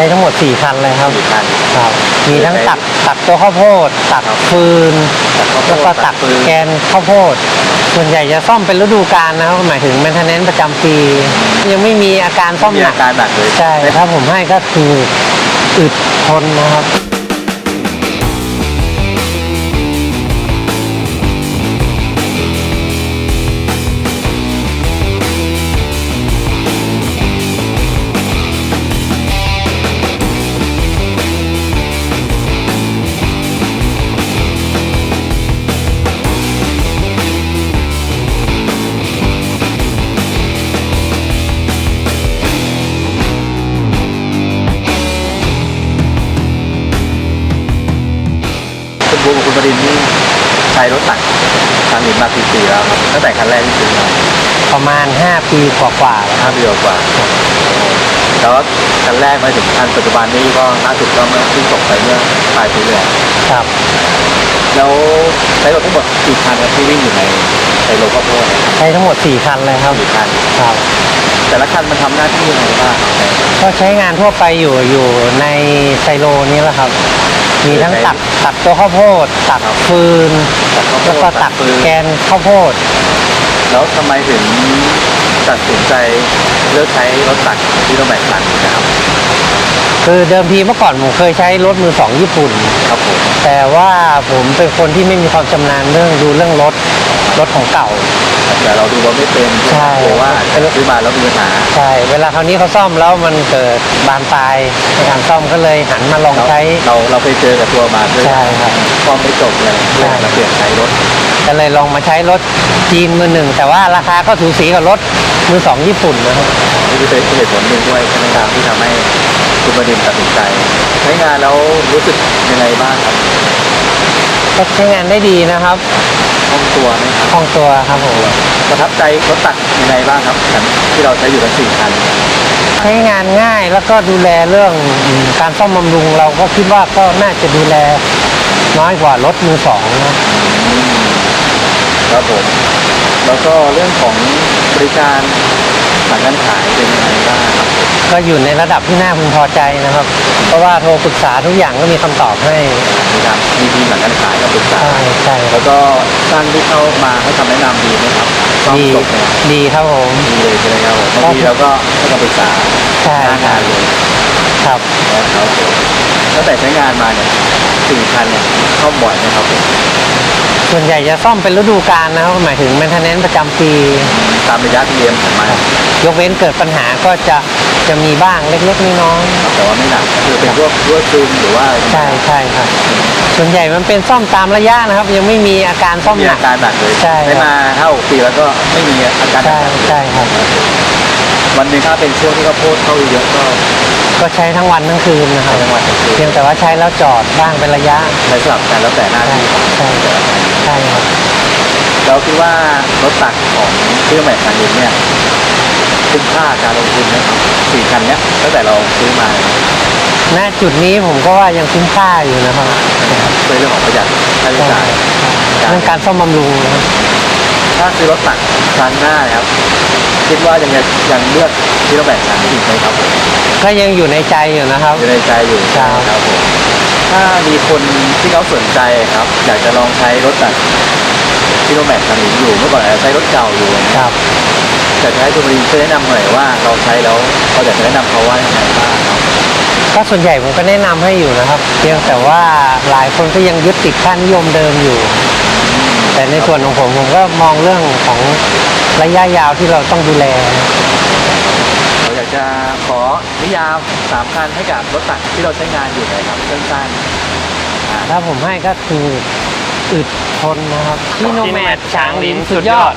ช้ทั้งหมด 4 คันเลยครับสี่คัน ครับ มีทั้งตักตักตัวข้าวโพด ตักฟืน ตักข้าวโพดแล้วก็ตักตักฟืน แกนข้าวโพด ส่วนใหญ่จะซ่อมเป็นฤดูกาลนะครับ หมายถึง maintenance ประจำปี ยังไม่มีอาการซ่อมมีหนัอาก การหนักเลยใช่ ถ้าผมให้ก็คืออึดทนนะครับ บูมกับคุณประดินนี่ใช้รถตักทางหินมากี่ปีแล้วครับตั้งแต่คันแรกที่ซื้อมาประมาณ 5 ปีกว่าๆแล้วครับห้าปีกว่าแล้วคันแรกมาถึงคันปัจจุบันนี้ก็ล่าสุดก็เมื่อเพิ่งส่งไปเมื่อปลายปีที่แล้วครับ แล้วใช้รถทั้งหมดกี่คันครับที่วิ่งอยู่ในในโลกข้าวโพดเนี่ยใช้ทั้งหมด 4 คันเลยครับกี่คัน ครับ แต่ละคันมันทำหน้าที่ยังไงบ้างครับในก็ใช้งานทั่วไปอยู่อยู่ในไซโลนี้แหละครับ มีทั้งตักตักตัวข้าวโพด ตักฟืนตักข้าวโพแล้วดก็ตักฟืนแกนข้าวโพด แล้วทำไมถึงตัดสินใจเลือกใช้รถตักที่ต้องแบกตันนะครับคือเดิมทีเมื่อก่อนผมเคยใช้รถมือสองญี่ปุ่น ครับผมแต่ว่าผมเป็นคนที่ไม่มีความชำนาญเรื่องดูเรื่องรถรถของเก่า แต่เราดูรถไม่เป็นใช่กลัวว่าซื้อมาแล้วมีปัญหาใช่ เวลาคราวนี้เขาซ่อมแล้วมันเกิดบานปลายในการซ่อมก็เลยหันมาลองใช้ เราเราไปเจอกับตัวมาด้วยใช่ครับซ่อมไม่จบเลยใช่เลยมาเปลี่ยนใช้รถก็เลยลองมาใช้รถจีนมือหนึ่ง แต่ว่าราคาก็ถูสีกับรถมือสองญี่ปุ่นนะครับ นี่คือเป็นเหตุผลหนึ่งด้วยใช่ไหมครับที่ทำให้คุณประดินตัดสินใจ ใช้งานแล้วรู้สึกยังไงบ้างครับก็ใช้งานได้ดีนะครับ คล่องตัวไหมครับคล่องตัวครับผมประทับใจรถตักยังไงบ้างครับคันที่เราใช้อยู่ทั้งสี่คันใช้งานง่ายแล้วก็ดูแลเรื่องอืมการซ่อมบำรุงเราก็คิดว่าก็น่าจะดูแลน้อยกว่ารถมือสองนะครับผมแล้วก็เรื่องของบริการ หลังการขายเป็นยังไงบ้างครับผมก็อยู่ในระดับที่น่าพึงพอใจนะครับ เพราะว่าโทรปรึกษาทุกอย่างก็มีคำตอบให้มีการมีทีมหลังการขายกับปรึกษา ใช่ใช่ครัแล้บวก็ท่านที่เข้ามาให้คำแนะนำดีไหมครับซ่อมดีจบเนี่ยดีครับผม ดีเลยใช่ไหมครับผมบางทีเราก็ให้คำปรึกษาใช่ หน้างานเลยครับ นะครับผมตั้งแต่ใช้งานมาเนี่ยสี่คันเนี่ยเข้าบ่อยไหมครับผม ส่วนใหญ่จะซ่อมเป็นฤดูกาลนะครับหมายถึง maintenance ประจำปี ตามระยะที่เรียนของมันยกเว้นเกิดปัญหาก็จะจะมีบ้างเล็กๆน้อยครับแต่ว่าไม่หนักก็คือเป็นพวกรั่วซึมหรือว่าๆใช่ใช่ครับ ส่วนใหญ่มันเป็นซ่อมตามระยะนะครับ ยังไม่มีอาการซ่อมมีหนัอาก การหนักเลยใช่ครับมาห้าหกปีแล้วก็ไม่มีอาการหใช่นักใช่ครับ วันหนึงถ้าเป็นช่วงที่ข้าวโพดเข้าเยอะๆก็ ก็ใช้ทั้งวันทั้งคืนนะครับใช้ทั้งวันทั้งคืน เพียงแต่ว่าใช้แล้วจอดบ้างเป็นระยะใช้สลับกันแล้วแต่หน้าใช่ที่ของใช่แต่ละคัน ใช่ครับเราคิดว่ารถตักของเครื่องแบบคันนี้เนี่ยคุ้มค่าการลงทุนไหมครับสี่คันเนี้ยตั้งแต่เราซื้อมาเนี่ยณจุดนี้ผมก็ว่ายังคุ้มค่าอยู่นะครับช่วยเรื่องของประหยัดค่าใช้ใช่จ่ายเรื่องการซ่อมบำรุงนะครับถ้าซื้อรถตักครั้งหน้านะครับ คิดว่ายังจะยังเลือกที่เราแบ่งคันนี้อีกไหมครับผมก็ยังอยู่ในใจอยู่นะครับ อยู่ในใจอยู่ครับครับผม ถ้ามีคนที่เขาสนใจครับ อยากจะลองใช้รถตักที่เราแบ่งคันนี้อยู่เมื่อก่อนอาจจะใช้รถเก่าอยู่ครับอยากจะให้คุณบรินช่วยแนะนำหน่อยว่าเราใช้แล้วเราอยากจะแนะนำเขาว่ายังไงบ้างครับก็ส่วนใหญ่ผมก็แนะนำให้อยู่นะครับ เพียงแต่ว่าหลายคนก็ยังยึดติดค่านิยมเดิมอยู่ แต่ในส่วนของผมผมก็มองเรื่องของระยะยาวที่เราต้องดูแลเราอยาก จะขอนิยามสามคันให้กับรถตักที่เราใช้งานอยู่นะครับสั้นๆอ่าถ้าผมให้ก็คืออึดทนนะครับพี่โนแมดช้างลิ้นสุดยอด